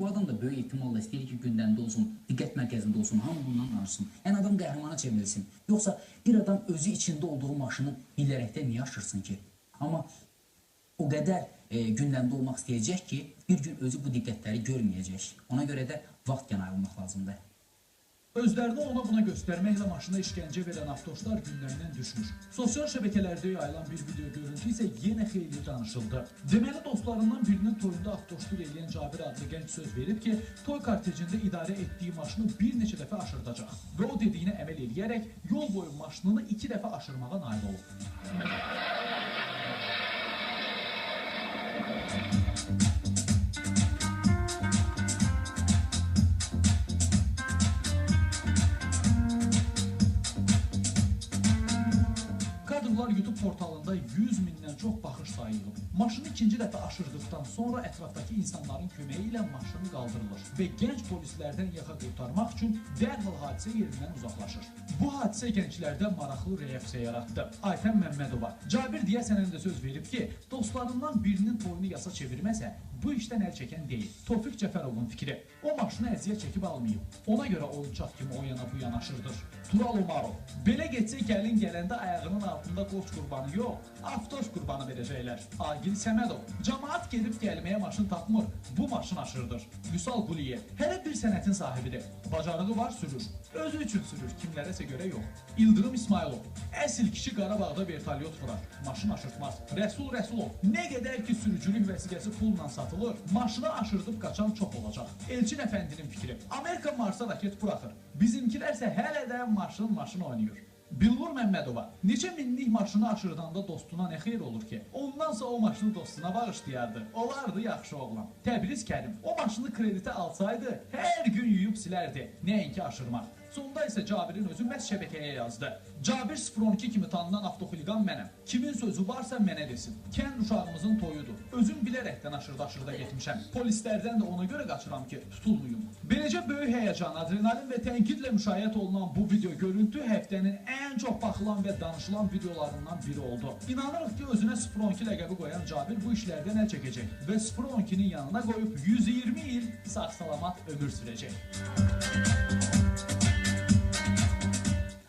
Bu adam da böyük ehtimalla istəyir ki, gündəmdə olsun, diqqət mərkəzində olsun, hamı bundan danışsın. Yəni adam qəhrəmana çevrilsin. Yoxsa bir adam özü içində olduğu maşını bilərəkdən niyə aşırsın ki? Amma o qədər e, gündəmdə olmaq istəyəcək ki, bir gün özü bu diqqətləri görməyəcək. Ona görə də vaxtgən ayrılmaq lazımdır. Özlərini ona buna göstərməklə maşına işgəncə verən avtobuslar gündəmdən düşmüş. Sosial şəbəkələrdə yayılan bir video görüntü isə yenə xeyli danışıldı. Deməli dostlarından birinin toyunda avtobusluq edən Cabir adlı gənc söz verib ki, toy kortejində idarə etdiyi maşını bir neçə dəfə aşırdacaq və o dediyinə əməl edərək yol boyu maşınını iki dəfə aşırmağa nail olub. Kadrlar YouTube portalında 100 mindən çox baxış sayılıb. Maşını ikinci dəfə aşırdıqdan sonra ətrafdakı insanların köməyi ilə maşın qaldırılır və gənc polislərdən yaxa qurtarmaq üçün dərhal hadisə yerindən uzaqlaşır. Bu hadisə gənclərdə maraqlı reaksiya yaratdı. Aytən Məmmədova Cabir deyəsən də söz verib ki, dostlarından birinin toyunu yasa çevirməsə, bu işdən əl çəkən deyil. Tofiq Cəfərovun fikri. O maşını əziyyət çəkib almayıb. Ona görə oyuncaq kimi o yana bu yana aşırdır. Tural Umarov. Belə getsə gəlin gələndə ayağının altında qoç qurbanı yox, avtos qurbanı verəcəklər. Agil Səmədov. Camaat gedib gəlməyə maşın tapmır. Bu maşın aşırdır. Vüsal Quliyev. Hələ bir sənətin sahibidir. Bacarığı var sürür. Özü üçün sürür, kimlərəsə görə yox. İldırım İsmailov. Əsl kişi Qarabağda vertolyot vurar. Maşın aşırtmaz. Rəsul Rəsulov. Nə qədər ki sürücülük vəsiqəsi pulla satılır, maşını aşırdıb qaçan çox olacaq. Elçin əfəndinin fikri. Amerika Marsa raket buraxır. Bizimkilər isə hələ də maşın maşın oynayır. Bilmur Məmmədova, neçə minlik maşını aşırdanda dostuna nə xeyir olur ki? Ondansa o maşını dostuna bağışlayardı. Olardı yaxşı oğlan. Təbriz Kərim, o maşını kreditə alsaydı, hər gün yuyub silərdi. Nəinki aşırmaq. Sonda isə Cabirin özü məhz şəbəkəyə yazdı. Cabir 012 kimi tanınan avtoxuliqan mənəm. Kimin sözü varsa mənə desin. Kənd uşağımızın toyudur. Özüm bilərəkdən aşırda-aşırda getmişəm. Polislərdən də ona görə qaçıram ki, tutulmayım. Beləcə böyük həyəcan, adrenalin və tənqidlə müşayiət olunan bu video görüntü həftənin ən çox baxılan və danışılan videolarından biri oldu. İnanırıq ki, özünə 012 ləqəbi qoyan Cabir bu işlərdən əl çəkəcək və 012-nin yanına qoyub 120 il sağ-salamat ömür sürəcək.